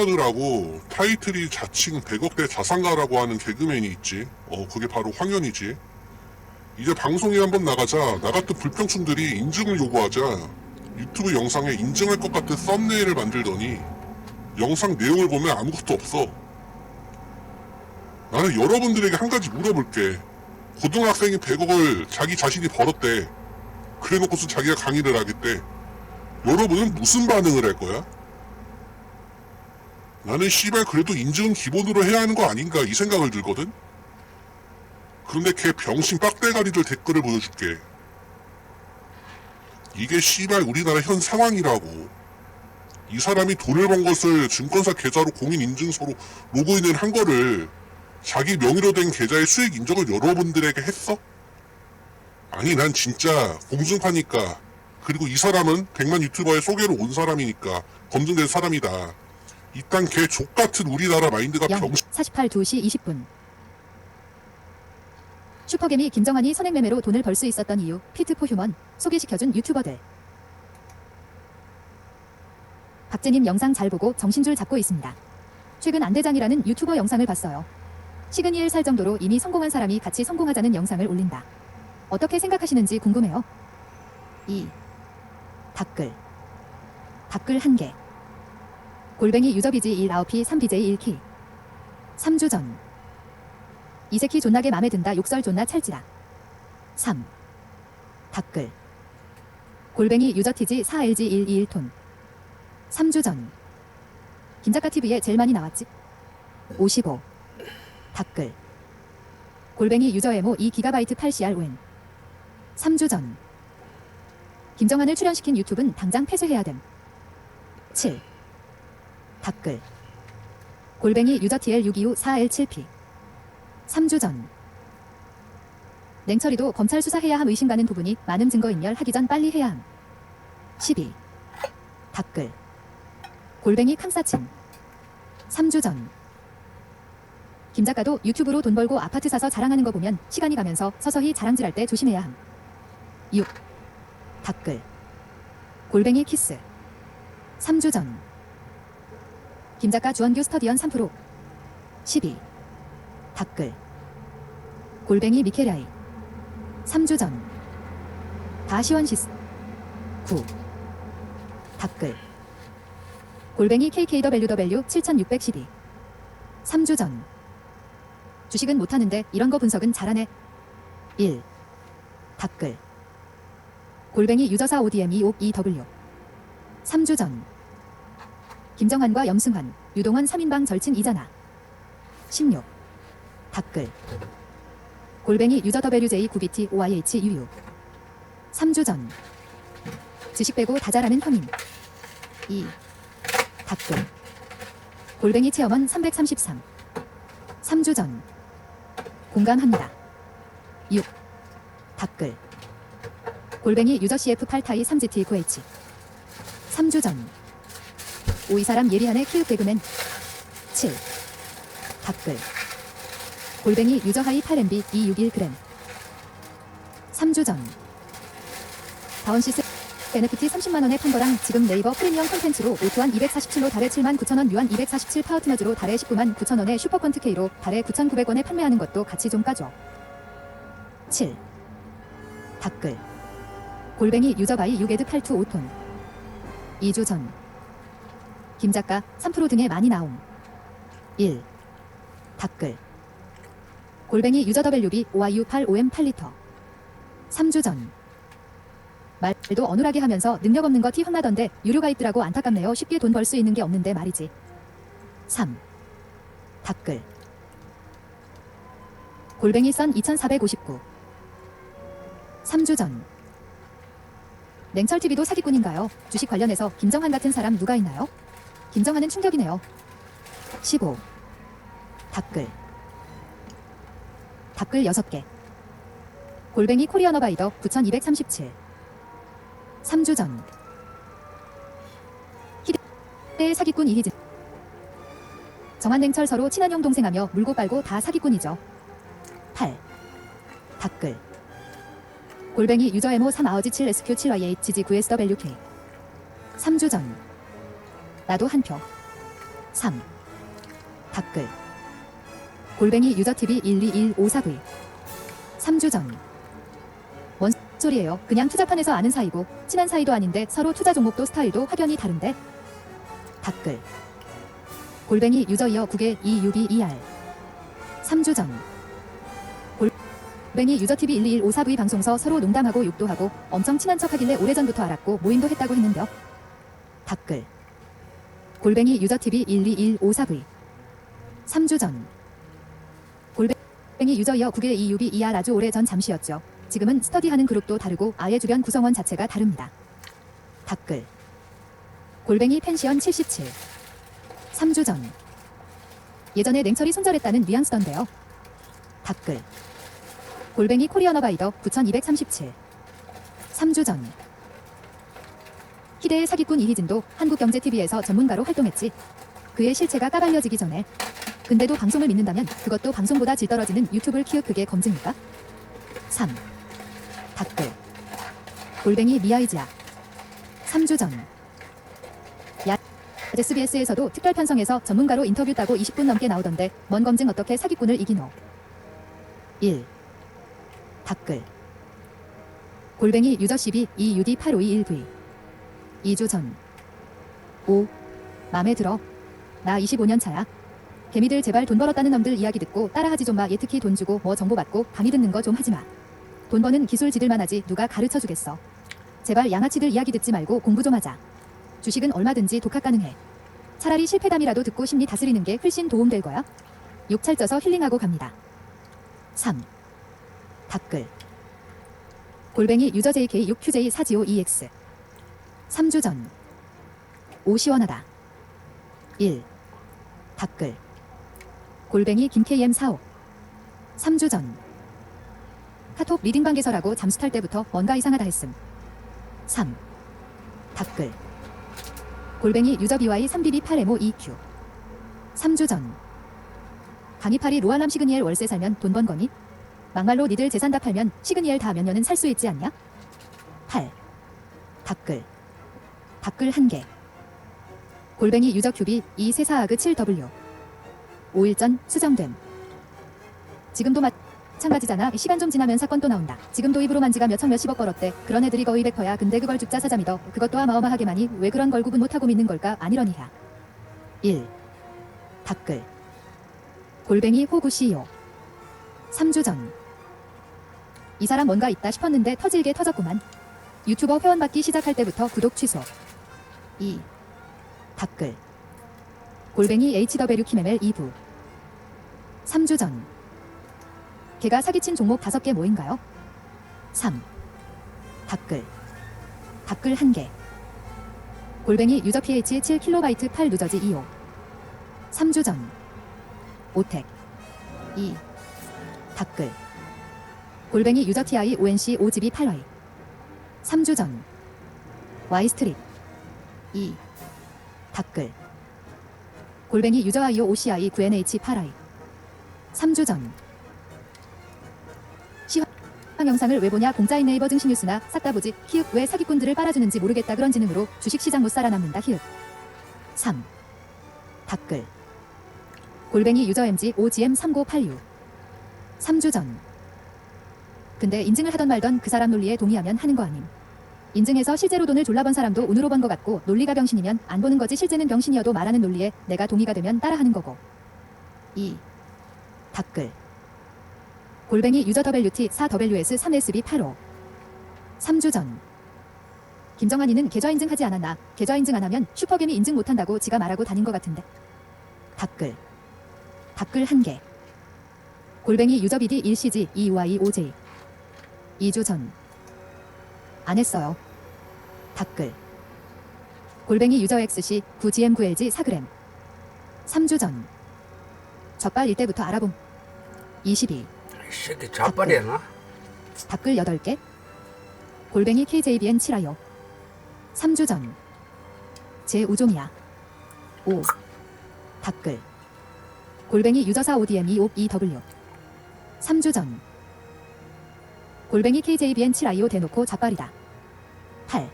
유튜버들하고 타이틀이 자칭 100억대 자산가라고 하는 개그맨이 있지. 어, 그게 바로 황현이지. 이제 방송에 한번 나가자 나 같은 불평충들이 인증을 요구하자 유튜브 영상에 인증할 것 같은 썸네일을 만들더니 영상 내용을 보면 아무것도 없어. 나는 여러분들에게 한 가지 물어볼게. 고등학생이 100억을 자기 자신이 벌었대. 그래놓고서 자기가 강의를 하겠대. 여러분은 무슨 반응을 할 거야? 나는 씨발 그래도 인증은 기본으로 해야 하는 거 아닌가 이 생각을 들거든? 그런데 걔 병신 빡대가리들 댓글을 보여줄게. 이게 씨발 우리나라 현 상황이라고. 이 사람이 돈을 번 것을 증권사 계좌로 공인인증서로 로그인을 한 거를 자기 명의로 된 계좌의 수익 인정을 여러분들에게 했어? 아니 난 진짜 공중파니까 그리고 이 사람은 100만 유튜버의 소개로 온 사람이니까 검증된 사람이다. 이딴 개 족같은 우리나라 마인드가 0 병신 48 2시 20분 슈퍼개미 김정환이 선행매매로 돈을 벌 수 있었던 이유 피트포 휴먼 소개시켜준 유튜버들 박재님 영상 잘 보고 정신줄 잡고 있습니다. 최근 안대장이라는 유튜버 영상을 봤어요. 시그니엘 살 정도로 이미 성공한 사람이 같이 성공하자는 영상을 올린다. 어떻게 생각하시는지 궁금해요. 2. 댓글 댓글 1개 골뱅이 유저비지 1 9피 3BJ 1키 3주 전. 이새끼 존나게 맘에 든다 욕설 존나 찰지다 3 댓글. 골뱅이 유저티지 4LG 121톤. 3주 전. 김작가TV에 제일 많이 나왔지? 55 댓글. 골뱅이 유저 에모 2GB 8CR5N 3주 전. 김정한을 출연시킨 유튜브는 당장 폐쇄해야 됨. 7 댓글. 골뱅이 유저 TL 625 4L7P 3주 전. 냉철이도 검찰 수사해야 함 의심 가는 부분이 많은 증거 인멸 하기 전 빨리 해야 함. 12 댓글. 골뱅이 캄사친. 3주 전. 김 작가도 유튜브로 돈 벌고 아파트 사서 자랑하는 거 보면 시간이 가면서 서서히 자랑질할 때 조심해야 함. 6. 댓글. 골뱅이 키스. 3주 전 김작가 주원규 스터디언 3% 12. 댓글. 골뱅이 미케라이. 3주 전. 다시원시스. 9. 댓글. 골뱅이 KKWW 7612 3주 전. 주식은 못하는데 이런 거 분석은 잘하네. 1. 댓글. 골뱅이 유저사 ODM 252W 3주 전 김정환과 염승환, 유동환 3인방 절친 이잖아 16. 댓글. 골뱅이 유저 WJ 9BT OIH UU 3주 전. 지식 빼고 다 잘하는 형님 2. 댓글. 골뱅이 체험원 333 3주 전. 공감합니다. 6. 댓글. 골뱅이 유저 CF 8타이 3GT 9H 3주 전 오이 사람 예리한의 키읔 개그맨. 7. 댓글. 골뱅이 유저 하이 8MB 261g 3주 전. 다원시스 NFT 30만원에 판 거랑 지금 네이버 프리미엄 콘텐츠로 오토한 247로 달에 7만 9천원 유한 247 파워트너즈로 달에 19만 9천원에 슈퍼컨트 K로 달에 9,900원에 판매하는 것도 같이 좀 까줘. 7. 댓글. 골뱅이 유저바이 6에드 82 5톤. 2주 전 김 작가 3% 등에 많이 나옴. 1. 댓글. 골뱅이 유저 WB OIU 85M 8리터. 3주 전. 말도 어눌하게 하면서 능력 없는 거 티 혼나던데 유료가 있더라고 안타깝네요. 쉽게 돈 벌 수 있는 게 없는데 말이지. 3. 댓글. 골뱅이 선 2459 3주 전. 냉철TV도 사기꾼인가요? 주식 관련해서 김정한 같은 사람 누가 있나요? 김정한은 충격이네요. 15. 댓글 댓글 6개 골뱅이 코리언 어바이더 9237 3주 전 희대의 사기꾼 이희진 정한냉철 서로 친한 형 동생하며 물고 빨고 다 사기꾼이죠. 8. 댓글 골뱅이 유저 에모 3 아우지 7 SQ 7 YH GG 9 SWK 3주 전 나도 한 표. 3. 댓글 골뱅이 유저TV 121549 3주 전. 뭔 소리예요? 그냥 투자판에서 아는 사이고 친한 사이도 아닌데 서로 투자 종목도 스타일도 확연히 다른데? 댓글 골뱅이 유저 이어 9개 EUBER 3주 전. 골뱅이 유저TV 121549 방송서 서로 농담하고 욕도 하고 엄청 친한 척 하길래 오래전부터 알았고 모임도 했다고 했는데요. 댓글 골뱅이 유저TV 121549 3주 전. 골뱅이 유저이어 9개 EUBER 아주 오래 전 잠시였죠. 지금은 스터디하는 그룹도 다르고 아예 주변 구성원 자체가 다릅니다. 댓글 골뱅이 펜시언 77 3주 전 예전에 냉철이 손절했다는 뉘앙스던데요. 댓글 골뱅이 코리언 어바이더 9237 3주 전 희대의 사기꾼 이희진도 한국경제TV에서 전문가로 활동했지. 그의 실체가 까발려지기 전에 근데도 방송을 믿는다면 그것도 방송보다 질 떨어지는 유튜브를 키우 그게 검증일까? 3. 댓글 골뱅이 미아이지아 3주 전 야, SBS에서도 특별 편성에서 전문가로 인터뷰 따고 20분 넘게 나오던데 뭔 검증 어떻게 사기꾼을 이기노 1. 댓글 골뱅이 유저 12 EUD 8521V 2주 전 5. 맘에 들어 나 25년 차야 개미들 제발 돈 벌었다는 놈들 이야기 듣고 따라하지 좀 마. 얘 특히 돈 주고 뭐 정보 받고 강의 듣는 거 좀 하지 마. 돈 버는 기술 지들만 하지 누가 가르쳐 주겠어. 제발 양아치들 이야기 듣지 말고 공부 좀 하자. 주식은 얼마든지 독학 가능해. 차라리 실패담이라도 듣고 심리 다스리는 게 훨씬 도움될 거야. 욕찰 쪄서 힐링하고 갑니다. 3. 댓글 골뱅이 유저 JK 6QJ 4GO EX 3주 전. 오 시원하다. 1. 댓글 골뱅이 김KM 45 3주 전 카톡 리딩방 개설하고 잠수 탈 때부터 뭔가 이상하다 했음 3 댓글 골뱅이 유저 BY 3BB 8MO EQ 3주 전 강의팔이 로알람 시그니엘 월세 살면 돈 번 거니? 막말로 니들 재산 다 팔면 시그니엘 다 몇 년은 살 수 있지 않냐? 8 댓글 댓글 1개 골뱅이 유저 큐비 2 세사아그 7W 5일 전 수정됨. 지금도 마찬가지잖아. 시간 좀 지나면 사건 또 나온다. 지금 도 입으로 만지가 몇천 몇십억 벌었대. 그런 애들이 거의 백퍼야. 근데 그걸 죽자 사자 믿어. 그것도 어마어마하게 많이 왜 그런 걸 구분 못하고 믿는 걸까? 아니러니야. 1. 댓글 골뱅이 호구 CEO 3주 전. 이 사람 뭔가 있다 싶었는데 터질게 터졌구만. 유튜버 회원 받기 시작할 때부터 구독 취소. 2. 댓글. 골뱅이 HW 키메멜 2부. 3주 전. 걔가 사기친 종목 5개 뭐인가요? 3. 댓글. 댓글 1개. 골뱅이 유저 PH 7KB 8 누저지 2호. 3주 전. 오택 2. 댓글. 골뱅이 유저 TI ONC 5GB 8월 3주 전. Y스트릿 2. 댓글. 골뱅이 유저 아이오 OCI 9NH 8i 3주 전. 시황 영상을 왜 보냐? 공짜인 네이버 증시 뉴스나 싹다 보지? 히읗. 왜 사기꾼들을 빨아주는지 모르겠다. 그런 지능으로 주식시장 못 살아남는다. 히읗. 3 댓글. 골뱅이 유저 MG OGM 3986 3주 전. 근데 인증을 하던 말던 그 사람 논리에 동의하면 하는 거 아님 인증해서 실제로 돈을 졸라 번 사람도 운으로 번 것 같고 논리가 병신이면 안 보는 거지 실제는 병신이어도 말하는 논리에 내가 동의가 되면 따라하는 거고. 2. 댓글. 골뱅이 유저 WT 4WS 3SB 85 3주 전. 김정한이는 계좌 인증하지 않았나. 계좌 인증 안 하면 슈퍼겜이 인증 못한다고 지가 말하고 다닌 것 같은데. 댓글. 댓글 1개. 골뱅이 유저 BD 1CG 2UI 5J 2주 전 안 했어요. 댓글. 골뱅이 유저 XC 9GM9LG 4g 3주 전. 젖발 일때부터 알아봄. 22 이 새끼 자빨이나? 댓글 8개. 골뱅이 KJBN 7화요 3주 전. 제 우종이야. 5 댓글. 골뱅이 유저사 ODM 25EW 3주 전. 골뱅이 KJBN 7IO 대놓고 자빨이다 8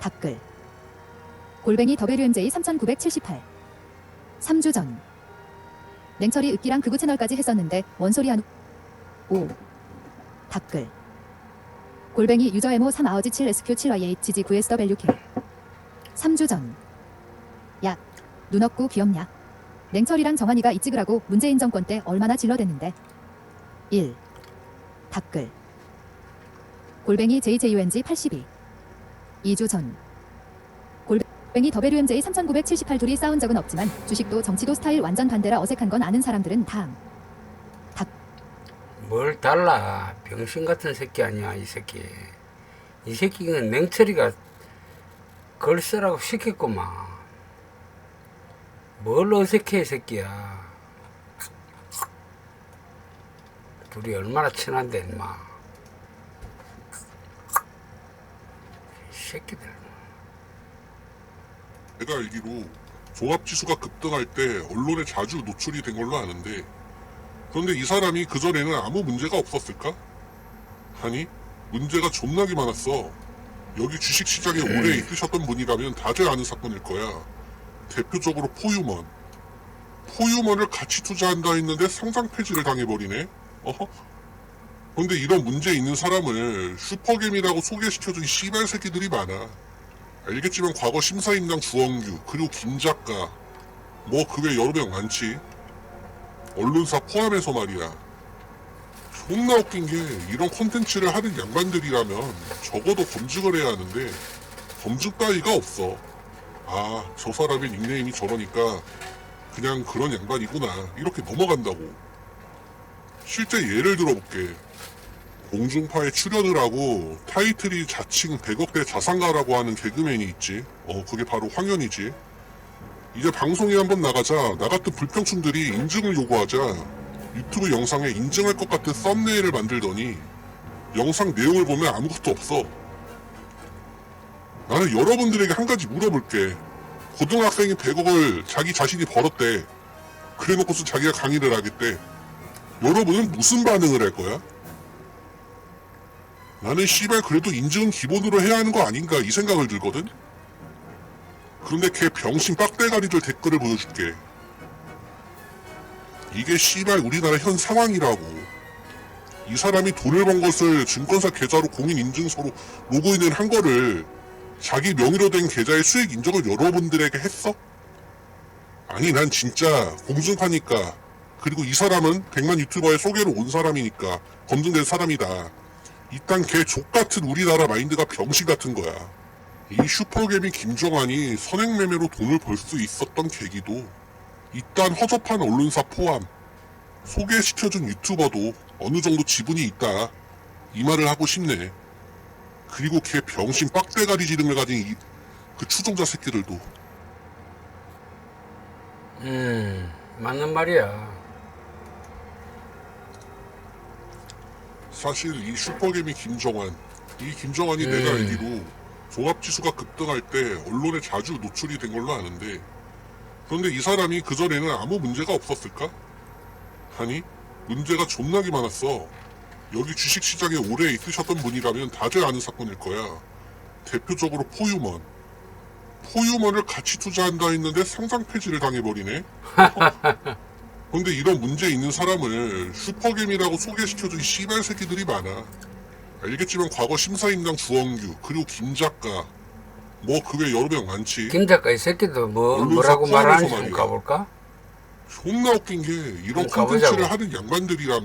댓글. 골뱅이 WMJ 3978 3주 전. 냉철이 으끼랑 극우 채널까지 했었는데 원소리 한우 5 댓글. 골뱅이 유저 에모 3 아우지 7 SQ 7 YHG 9 SWK 3주 전. 야, 눈 없고 귀엽냐? 냉철이랑 정한이가 이 찍으라고 문재인 정권 때 얼마나 질러댔는데? 1 댓글. 골뱅이 JJUNG 82 2주 전. 골뱅이 WMJ 3978 둘이 싸운 적은 없지만 주식도 정치도 스타일 완전 반대라 어색한 건 아는 사람들은 다음 뭘 달라. 병신 같은 새끼 아니야 이 새끼. 이 새끼는 맹철이가 글 쓰라고 시켰구만. 뭘 어색해 이 새끼야. 둘이 얼마나 친한데 임마 새끼들. 내가 알기로 종합지수가 급등할 때 언론에 자주 노출이 된 걸로 아는데 그런데 이 사람이 그전에는 아무 문제가 없었을까? 아니 문제가 존나게 많았어. 여기 주식시장에 오래 있으셨던 분이라면 다들 아는 사건일 거야. 대표적으로 포유먼. 포유먼을 같이 투자한다 했는데 상장 폐지를 당해버리네. 어허 그런데 이런 문제 있는 사람을 슈퍼겜이라고 소개시켜준 씨발 새끼들이 많아. 알겠지만 과거 심사임당 주원규 그리고 김 작가 뭐 그 외 여러 명 많지. 언론사 포함해서 말이야. 존나 웃긴 게 이런 콘텐츠를 하는 양반들이라면 적어도 검증을 해야 하는데 검증 따위가 없어. 아 저 사람의 닉네임이 저러니까 그냥 그런 양반이구나. 이렇게 넘어간다고. 실제 예를 들어볼게 공중파에 출연을 하고 타이틀이 자칭 100억대 자산가라고 하는 개그맨이 있지. 어, 그게 바로 황현이지. 이제 방송에 한번 나가자 나 같은 불평충들이 인증을 요구하자 유튜브 영상에 인증할 것 같은 썸네일을 만들더니 영상 내용을 보면 아무것도 없어. 나는 여러분들에게 한 가지 물어볼게. 고등학생이 100억을 자기 자신이 벌었대. 그래놓고서 자기가 강의를 하겠대. 여러분은 무슨 반응을 할 거야? 나는 씨발 그래도 인증은 기본으로 해야 하는 거 아닌가 이 생각을 들거든? 그런데 걔 병신 빡대가리들 댓글을 보여줄게. 이게 씨발 우리나라 현 상황이라고. 이 사람이 돈을 번 것을 증권사 계좌로 공인인증서로 로그인을 한 거를 자기 명의로 된 계좌의 수익 인정을 여러분들에게 했어? 아니 난 진짜 공중파니까 그리고 이 사람은 100만 유튜버의 소개로 온 사람이니까 검증된 사람이다. 이딴 개 족같은 우리나라 마인드가 병신 같은 거야. 이 슈퍼개미 김정환이 선행매매로 돈을 벌 수 있었던 계기도 이딴 허접한 언론사 포함 소개시켜준 유튜버도 어느 정도 지분이 있다. 이 말을 하고 싶네. 그리고 걔 병신 빡대가리 지름을 가진 이, 그 추종자 새끼들도 음 맞는 말이야 사실 이 슈퍼개미 김정환. 이 김정환이 음. 내가 알기로 종합지수가 급등할 때 언론에 자주 노출이 된 걸로 아는데 그런데 이 사람이 그전에는 아무 문제가 없었을까? 아니 문제가 존나게 많았어. 여기 주식시장에 오래 있으셨던 분이라면 다들 아는 사건일 거야. 대표적으로 포유먼. 포유먼을 같이 투자한다 했는데 상장 폐지를 당해버리네 그런데 이런 문제 있는 사람을 슈퍼겜이라고 소개시켜준 씨발 새끼들이 많아. 알겠지만 과거 심사임당 주원규 그리고 김 작가 뭐 그 외 여러 명 많지. 김 작가 이 새끼도 뭐 언론사 뭐라고 포함해서 말하는지 좀 말이야. 가볼까? 존나 웃긴 게 이런 그럼 콘텐츠를 가보자고. 하는 양반들이라면